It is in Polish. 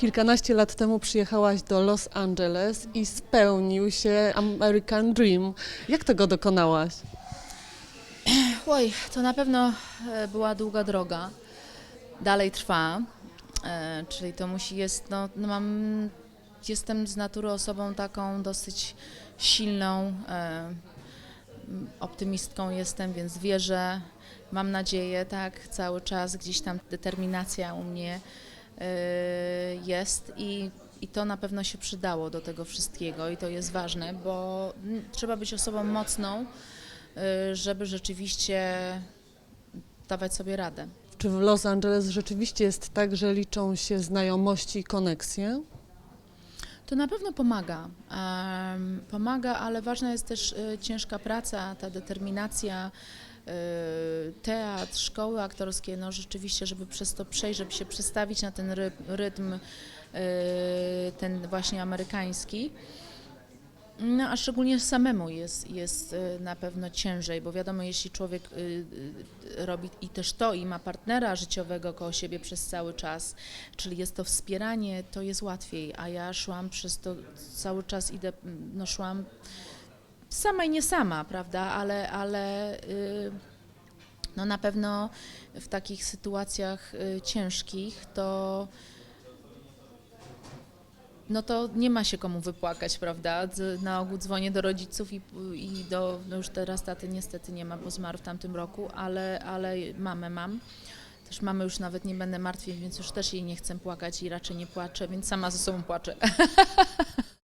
Kilkanaście lat temu przyjechałaś do Los Angeles i spełnił się American Dream. Jak tego dokonałaś? Oj, to na pewno e, była długa droga. Dalej trwa. E, czyli to musi jest, no, no mam, jestem z natury osobą taką dosyć silną, e, optymistką jestem, więc wierzę, mam nadzieję, tak, cały czas gdzieś tam determinacja u mnie jest i, i to na pewno się przydało do tego wszystkiego i to jest ważne, bo trzeba być osobą mocną, y, żeby rzeczywiście dawać sobie radę. Czy w Los Angeles rzeczywiście jest tak, że liczą się znajomości i koneksje? To na pewno pomaga. Pomaga, ale ważna jest też y, ciężka praca, ta determinacja, y, teatr, szkoły aktorskie, no rzeczywiście, żeby przez to przejść, żeby się przestawić na ten ry- rytm, y, ten właśnie amerykański. No, a szczególnie samemu jest, jest y, na pewno ciężej, bo wiadomo, jeśli człowiek y, robi i też to, i ma partnera życiowego koło siebie przez cały czas, czyli jest to wspieranie, to jest łatwiej, a ja szłam przez to cały czas, idę, no szłam sama i nie sama, prawda, ale, ale y, no na pewno w takich sytuacjach y, ciężkich to no to nie ma się komu wypłakać, prawda? Na ogół dzwonię do rodziców i, i do, no już teraz taty niestety nie ma, bo zmarł w tamtym roku, ale, ale mamę mam. Też mamy już nawet nie będę martwić, więc już też jej nie chcę płakać i raczej nie płaczę, więc sama ze sobą płaczę.